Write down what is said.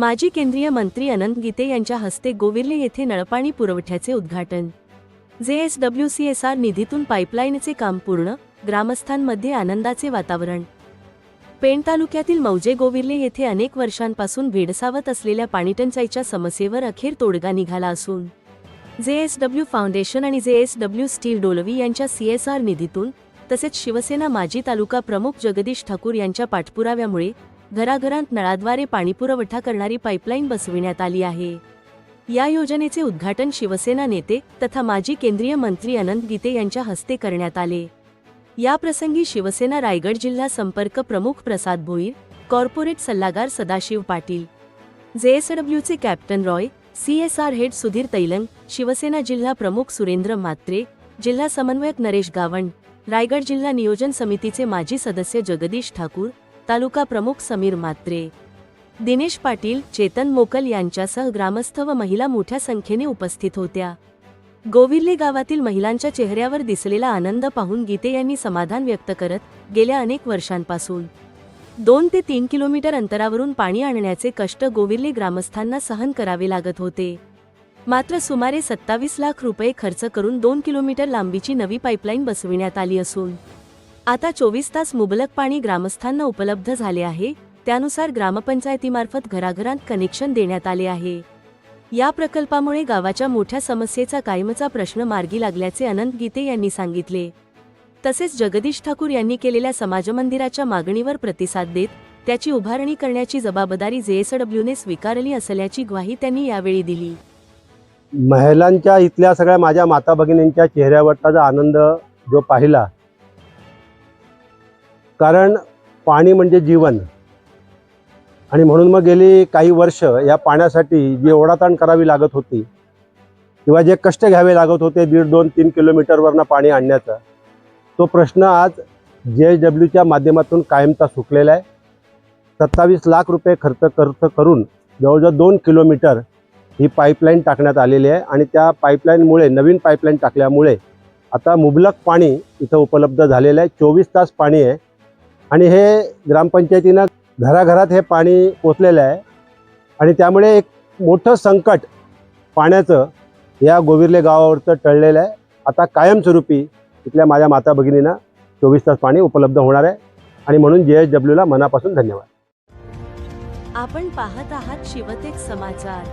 माजी केंद्रीय मंत्री अनंत गीते यांच्या हस्ते गोविर्ले येथे नळपाणी पुरवठ्याचे उद्घाटन. जेएसडब्ल्यू सी एस आर निधीतून पाईपलाईनचे काम पूर्ण ग्रामस्थांमध्ये आनंदाचे वातावरण. पेण तालुक्यातील मौजे गोविर्ले येथे अनेक वर्षांपासून भेडसावत असलेल्या पाणीटंचाईच्या समस्येवर अखेर तोडगा निघाला असून जेएसडब्ल्यू फाउंडेशन आणि जेएसडब्ल्यू स्टील डोलवी यांच्या सीएसआर निधीतून तसेच शिवसेना माजी तालुका प्रमुख जगदीश ठाकूर यांच्या पाठपुराव्यामुळे घराघरांत नळाद्वारे पाणीपुरवठा करणारी पाईपलाईन बसविण्यात आली आहे. या योजनेचे उद्घाटन शिवसेना नेते तथा माजी केंद्रीय मंत्री अनंत गीते यांच्या हस्ते करण्यात आले. या प्रसंगी शिवसेना रायगड जिल्हा संपर्क प्रमुख प्रसाद भोईर कॉर्पोरेट सल्लागार Sadashiv Patil जेएसडब्ल्यूचे captain Roy CSR head Sudhir Tailang Shiv Sena जिल्हा प्रमुख सुरेंद्र म्हात्रे जिल्हा समन्वयक नरेश गावंड रायगड जिल्हा नियोजन समितीचे माजी सदस्य जगदीश ठाकूर तालुका प्रमुख समीर म्हात्रे दिनेश पाटील चेतन मोकल यांच्यासह ग्रामस्थ व महिला मोठ्या संख्येने उपस्थित होत्या. गोविर्ले गावातील महिलांच्या चेहऱ्यावर दिसलेला आनंद पाहून गीते यांनी समाधान व्यक्त करत गेल्या अनेक वर्षांपासून. दोन ते तीन किलोमीटर अंतरावरून पाणी आणण्याचे कष्ट गोविर्ले ग्रामस्थांना सहन करावे लागत होते. मात्र सुमारे सत्तावीस लाख रुपये खर्च करून दोन किलोमीटर लांबीची नवी पाईपलाईन बसविण्यात आली असून आता चोवीस तास मुबलक पाणी ग्रामस्थांना उपलब्ध झाले आहे. त्यानुसार ग्रामपंचायतीमार्फत घराघरांत कनेक्शन देण्यात आले आहे. या प्रकल्पामुळे गावाच्या मोठ्या समस्येचा कायमचा प्रश्न मार्गी लागल्याचे अनंत गीते यांनी सांगितले. तसेच जगदीश ठाकूर यांनी केलेल्या समाजमंदिराच्या मागणीवर प्रतिसाद देत त्याची उभारणी करण्याची जबाबदारी जेएसडब्ल्यूने स्वीकारली असल्याची ग्वाही त्यांनी यावेळी दिली. महिलांच्या इथल्या सगळ्या माझ्या माता भगिनींच्या चेहऱ्यावरचा आनंद जो पाहिला कारण पाणी म्हणजे जीवन. आणि म्हणून मग गेली काही वर्ष या पाण्यासाठी जी ओढाताण करावी लागत होती किंवा जे कष्ट घ्यावे लागत होते दीड दोन तीन किलोमीटरवरनं पाणी आणण्याचा तो प्रश्न आज जे एस डब्ल्यूच्या माध्यमातून कायमचा सुटलेला आहे. सत्तावीस लाख रुपये खर्च खर्च करून जवळजवळ दोन किलोमीटर ही पाईपलाईन टाकण्यात आलेली आहे. आणि त्या पाईपलाईनमुळे नवीन पाईपलाईन टाकल्यामुळे आता मुबलक पाणी इथं उपलब्ध झालेलं आहे. चोवीस तास पाणी आहे. आणि हे ग्रामपंचायतीनं घराघरात हे पाणी पोचलेलं आहे. आणि त्यामुळे एक मोठं संकट पाण्याचं या गोविर्ले गावावरचं टळलेलं आहे. आता कायमस्वरूपी इथल्या माझ्या माता भगिनींना चोवीस तास पाणी उपलब्ध होणार आहे. आणि म्हणून जे एस डब्ल्यूला मनापासून धन्यवाद. आपण पाहत आहात शिवतेक समाचार.